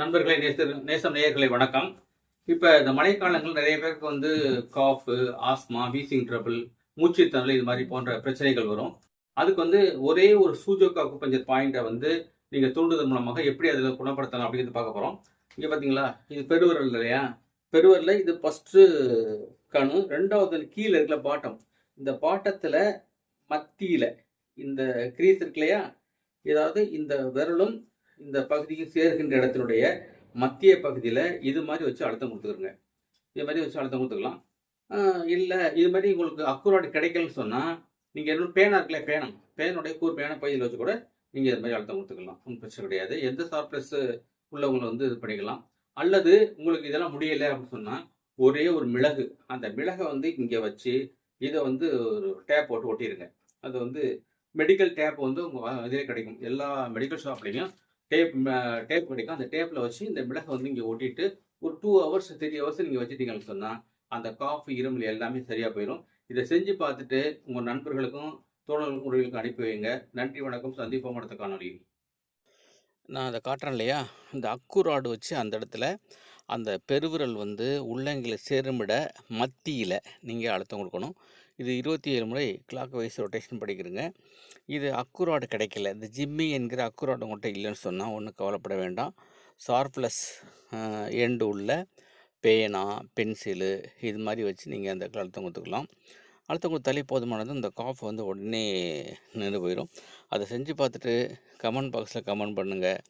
நண்பர்களே நேச நேசம் நேயர்களை வணக்கம். இப்போ இந்த மழைக்காலங்கள் நிறைய பேருக்கு வந்து காஃபு ஆஸ்மா வீசிங் ட்ரபிள் மூச்சுத்திணறல் இது மாதிரி போன்ற பிரச்சனைகள் வரும். அதுக்கு வந்து ஒரே ஒரு சூஜோக்கா அக்குபஞ்சர் பாயிண்ட்டை வந்து நீங்கள் தூண்டுதல் மூலமாக எப்படி அதில் குணப்படுத்தலாம் அப்படிங்கிறது பார்க்க போகிறோம் இங்கே பார்த்தீங்களா இது பெருவரல் இல்லையா? பெருவரில் இது ஃபஸ்ட்டு கணு ரெண்டாவது கீழே இருக்கிற பாட்டம் இந்த பாட்டத்தில் மத்தியில் இந்த கிரீஸ் இருக்கு இல்லையா? ஏதாவது இந்த விரலும் இந்த பகுதிக்கு சேர்கின்ற இடத்தினுடைய மத்திய பகுதியில் இது மாதிரி வச்சு அழுத்தம் கொடுத்துருங்க இது மாதிரி வச்சு அழுத்தம் கொடுத்துக்கலாம். இல்லை இது மாதிரி உங்களுக்கு அக்குராட் கிடைக்கலன்னு சொன்னால் நீங்கள் என்ன பேனா இருக்கல பேனம் பேனுடைய கூர் பேனை பகுதியில் வச்சு கூட நீங்கள் இது மாதிரி அழுத்தம் கொடுத்துக்கலாம். ஒன்றும் பிரச்சனை கிடையாது. எந்த சாஃப்ட்னஸ் உள்ளவங்களை வந்து இது பண்ணிக்கலாம். அல்லது உங்களுக்கு இதெல்லாம் முடியலை அப்படின்னு சொன்னால் ஒரே ஒரு மிளகு. அந்த மிளகை வந்து இங்கே வச்சு இதை வந்து ஒரு டேப் போட்டு ஒட்டிடுங்க அது வந்து மெடிக்கல் டேப் வந்து உங்கள் இதிலே கிடைக்கும். எல்லா மெடிக்கல் ஷாப்லேயும் டேப் டேப் கிடைக்கும். அந்த டேப்பில் வச்சு இந்த மிளகை வந்து இங்கே ஒட்டிட்டு ஒரு டூ ஹவர்ஸ் த்ரீ ஹவர்ஸ் நீங்கள் வச்சுட்டீங்கன்னு சொன்னால் அந்த காஃபி இருமல் எல்லாமே சரியாக போயிடும் இதை செஞ்சு பார்த்துட்டு உங்கள் நண்பர்களுக்கும் தோழர்களுக்கும் அனுப்பி வைங்க. நன்றி வணக்கம். சந்திப்போம் அடுத்த காணொலியில் நான் அதை காட்டுறேன் இல்லையா? இந்த அக்கு ராடு வச்சு அந்த இடத்துல அந்த பெருவிரல் வந்து உள்ளங்கில் சேருமிட மத்தியில் நீங்கள் அழுத்தம் கொடுக்கணும். இது இருபத்தி ஏழு முறை கிளாக் வைஸ் ரொட்டேஷன் படிக்கிறங்க. இது அக்குராடு கிடைக்கல. இந்த ஜிம்மி என்கிற அக்குராடு உங்கள்கிட்ட இல்லைன்னு சொன்னால் ஒன்றும் கவலைப்பட வேண்டாம். சார்ப்ளஸ் எண்டு உள்ள பேனா பென்சிலு இது மாதிரி வச்சு நீங்கள் அந்த அழுத்தம் கொடுத்துக்கலாம். அழுத்தம் கொடுத்தாலே போதுமானது இந்த காஃப் வந்து உடனே நின்று போயிடும் அதை செஞ்சு பார்த்துட்டு கமெண்ட் பாக்ஸில் கமெண்ட் பண்ணுங்கள்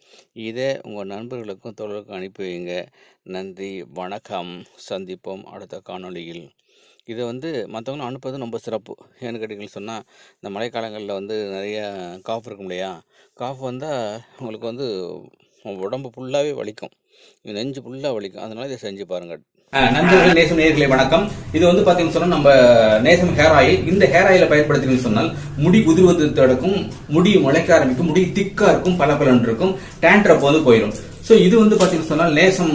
இதை உங்கள் நண்பர்களுக்கும் தோழர்களுக்கும் அனுப்பி வைங்க. நன்றி வணக்கம். சந்திப்போம் அடுத்த காணொளியில். இதை வந்து மற்றவங்களும் அனுப்புறது ரொம்ப சிறப்பு. ஏன்னு கேட்டிங்கன்னு சொன்னால் இந்த மழைக்காலங்களில் வந்து நிறைய காஃப் இருக்கும் இல்லையா? காஃப் வந்தால் உங்களுக்கு வந்து உடம்பு ஃபுல்லாகவே வலிக்கும். நெஞ்சு ஃபுல்லாக வலிக்கும். அதனால் இதை செஞ்சு பாருங்கள் நண்பர்கள் நேசம் நேர்களை வணக்கம். இது வந்து பார்த்தீங்கன்னு சொன்னால் நம்ம நேசம் ஹேர் ஆயில் இந்த ஹேர் ஆயிலை பயன்படுத்தினீங்கன்னு சொன்னால் முடி உதிர்வது தடுக்கும் முடி முளைக்க ஆரம்பிக்கும் முடி திக்காக இருக்கும் பல பலன் இருக்கும் டேண்ட்ரப் வந்து போயிடும் ஸோ இது வந்து பார்த்தீங்கன்னு சொன்னால் நேசம்